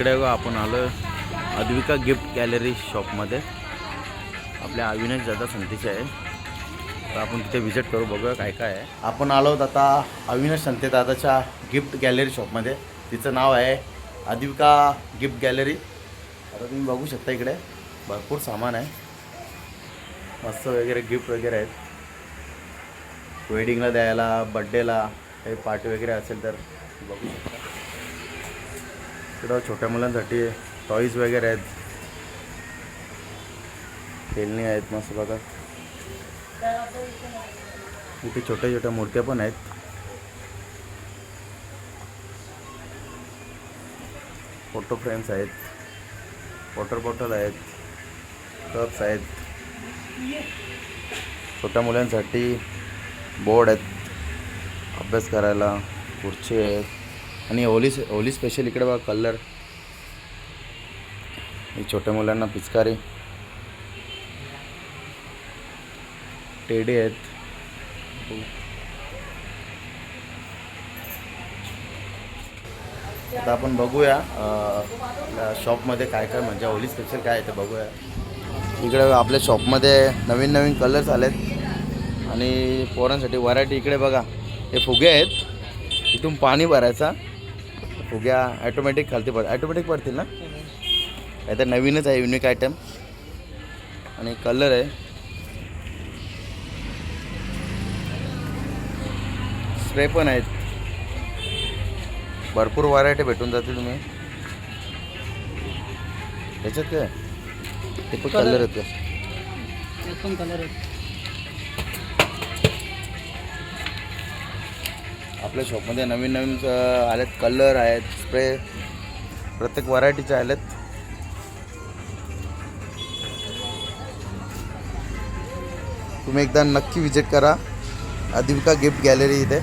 इकडे आपण आलो अद्विका गिफ्ट गॅलरी शॉपमध्ये आपल्या अविनाश दादा संतेचे आहे. तर आपण तिथे व्हिजिट करू बघूया काय काय आहे. आपण आलो आता अविनाश संते दादाच्या गिफ्ट गॅलरी शॉपमध्ये तिचं नाव आहे अद्विका गिफ्ट गॅलरी आता तुम्ही बघू शकता इकडे भरपूर सामान आहे. मस्त वगैरे गिफ्ट वगैरे आहेत. वेडिंगला द्यायला बड्डेला काही पार्टी वगैरे असेल तर बघू शकता. इकडं छोट्या मुलांसाठी टॉईज वगैरे आहेत. खेळणी आहेत मस्त बघा. इथे छोट्या छोट्या मूर्त्या पण आहेत. फोटो फ्रेम्स आहेत. वॉटर बॉटल आहेत. कप्स आहेत. छोट्या मुलांसाठी बोर्ड आहेत. अभ्यास करायला खुर्ची आहेत. आणि होली होली स्पेशल इकडे बघा कलर छोट्या मुलांना पिचकारी. टेडी आहेत. आता आपण बघूया शॉपमध्ये काय काय म्हणजे होली स्पेशल काय आहे ते बघूया. इकडे आपल्या शॉपमध्ये नवीन नवीन कलर्स आलेत. आणि पोरांसाठी व्हरायटी इकडे बघा. हे फुगे आहेत. इथून पाणी भरायचा. फुग्या ॲटोमॅटिक खालती पड ॲटोमॅटिक पडतील ना? काय तर नवीनच आहे युनिक आयटम आणि कलर आहे. स्प्रे पण आहेत. भरपूर व्हरायटी भेटून जाते तुम्ही. त्याच्यात काय? ते पण कलर पण कलर आहे आपल्या शॉपमध्ये नवीन नवीन आलेत कलर आहेत स्प्रे प्रत्येक व्हरायटीचे आलेत. तुम्ही एकदा नक्की विजिट करा. अधिविका गिफ्ट गॅलरी इथे.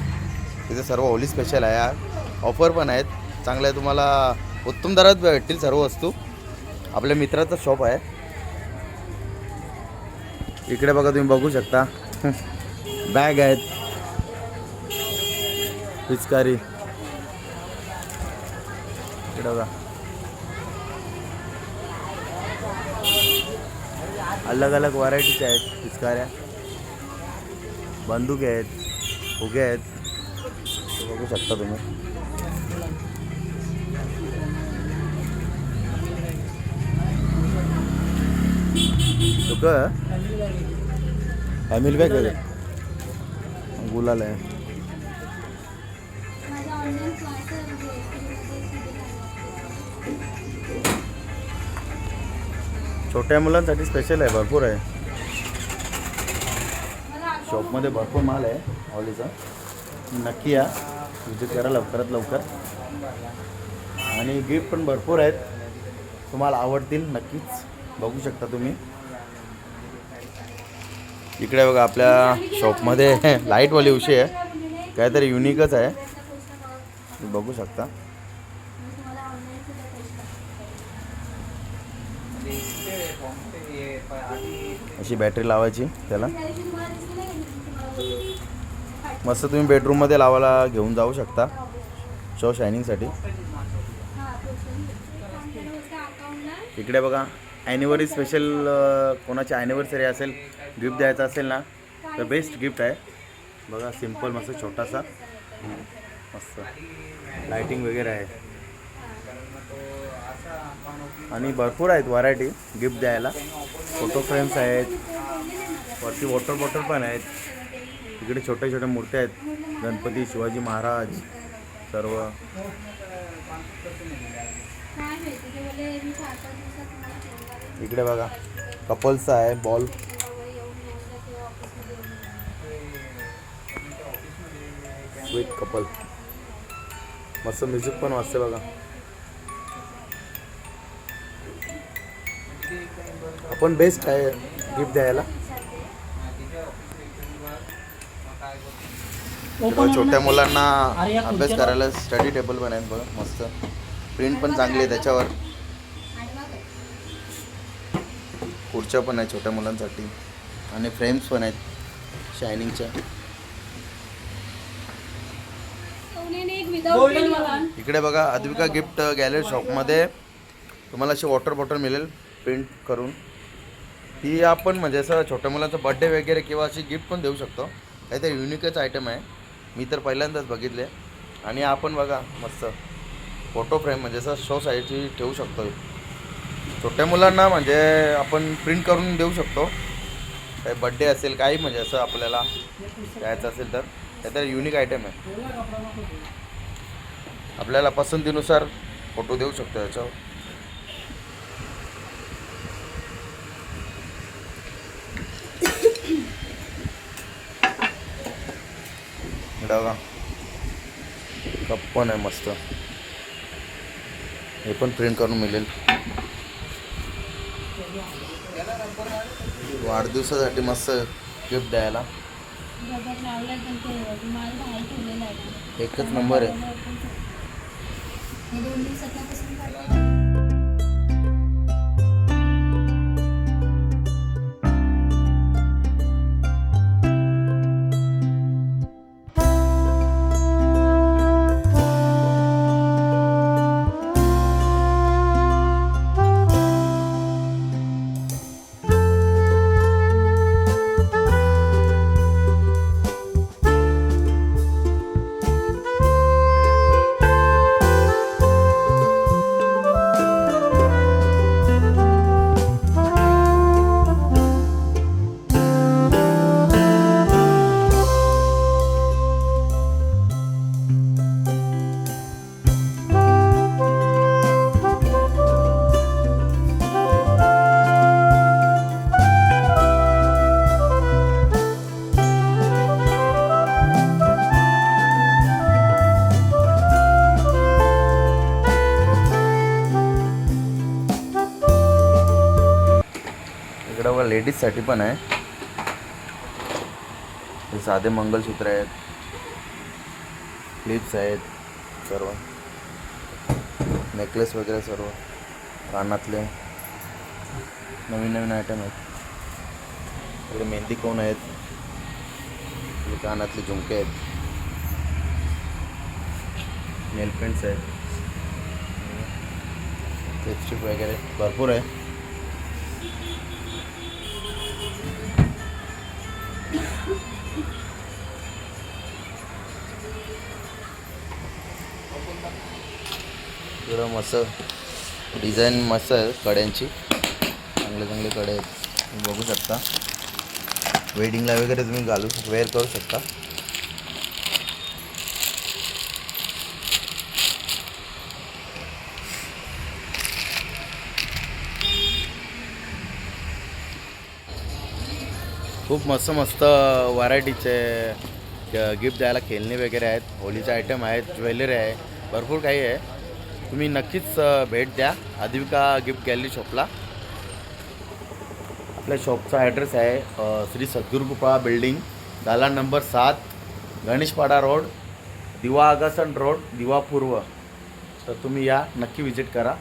तिथे सर्व होली स्पेशल आहे. ऑफर पण आहेत. चांगल्या तुम्हाला उत्तम दरात भेटतील सर्व वस्तू. आपल्या मित्राचं शॉप आहे. इकडे बघा तुम्ही बघू शकता. बॅग आहेत. पिचकारी इकडे बघा. अलग अलग व्हरायटीचे आहेत पिचकाऱ्या बंदूक आहेत फुगे आहेत. बघू शकता तुम्ही. तुक फॅमिली बॅग आहे गुलाल आहे. छोट्या मुलांसाठी स्पेशल आहे भरपूर आहे. शॉपमध्ये भरपूर माल आहे ऑलीचा नक्की या. विजिट करा लवकरात लवकर. आणि गिफ्ट पण भरपूर आहेत. तुम्हाला आवडतील नक्कीच. बघू शकता तुम्ही. इकडे बघा आपल्या शॉपमध्ये लाईटवाली उशी आहे. काहीतरी युनिकच आहे. तुम्ही बघू शकता. अशी बॅटरी लावायची त्याला. मस्त तुम्ही बेडरूममध्ये लावायला घेऊन जाऊ शकता. शो शायनिंगसाठी इकडे बघा ॲनिव्हर्सरी स्पेशल कोणाची ॲनिव्हर्सरी असेल गिफ्ट द्यायचं असेल ना तर बेस्ट गिफ्ट आहे. बघा सिंपल मस्त छोटासा. मस्त. लायटिंग वगैरे आहे. आणि भरपूर आहेत व्हरायटी गिफ्ट द्यायला. फोटो फ्रेम्स आहेत. वरती वॉटर बॉटल पण आहेत. इकडे छोट्या छोट्या मूर्त्या आहेत. गणपती शिवाजी महाराज सर्व. इकडे बघा कपल्स आहे बॉल स्वीट कपल मस्त म्युझिक पण वाजते बघा. आपण बेस्ट आहे गिफ्ट द्यायला. छोट्या मुलांना अभ्यास करायला स्टडी टेबल पण आहेत बघा मस्त. प्रिंट पण चांगली आहे त्याच्यावर. खुर्च्या पण आहे छोट्या मुलांसाठी. आणि फ्रेम्स पण आहेत शायनिंगच्या इकडे बघा अद्विका गिफ्ट गॅलरी शॉपमध्ये तुम्हाला अशी वॉटर बॉटल मिळेल. प्रिंट करून ती आपण म्हणजे असं छोट्या मुलांचा बड्डे वगैरे किंवा अशी गिफ्ट पण देऊ शकतो. काहीतरी युनिकच आयटम आहे. मी तर पहिल्यांदाच बघितले. आणि आपण बघा मस्त. फोटो फ्रेम म्हणजे असं शो साईडची ठेवू शकतो. छोट्या मुलांना म्हणजे आपण प्रिंट करून देऊ शकतो. काही बड्डे असेल काही म्हणजे असं आपल्याला द्यायचं असेल तर. काहीतरी युनिक आयटम आहे. आपल्याला पसंतीनुसार फोटो देऊ शकतो याच्यावर. इकडं कप पण आहे मस्त. हे पण प्रिंट करून मिळेल. वाढदिवसासाठी मस्त गिफ्ट द्यायला. आहे. एकच नंबर आहे. लेडीजसाठी पण आहे. हे साधे मंगलसूत्र आहेत. क्लिप्स आहेत सर्व. नेकलेस वगैरे सर्व. कानातले नवीन नवीन आयटम आहेत. इकडे मेहंदी कोण आहेत? इकडे कानातले झुमके आहेत. नेल पेंट्स आहेत. लिपस्टिक वगैरे भरपूर आहे. मस्त डिझाईन मस्त आहे कड्यांची. चांगले चांगले कडे आहेत. तुम्ही बघू शकता. वेडिंगला वगैरे तुम्ही घालू वेअर करू शकता. खूप मस्त मस्त व्हरायटीचे गिफ्ट द्यायला खेळणी वगैरे आहेत. होलीचे आयटम आहेत ज्वेलरी आहे. भरपूर काही आहे. तुम्ही नक्कीच भेट द्या. आदिविका गिफ्ट गॅलरी शॉपला. आपल्या शॉपचा ॲड्रेस आहे श्री सद्गुरुकृपा बिल्डिंग दाला नंबर सात गणेशपाडा रोड दिवा आगासन रोड दिवा पूर्व. तर तुम्ही या नक्की विजिट करा.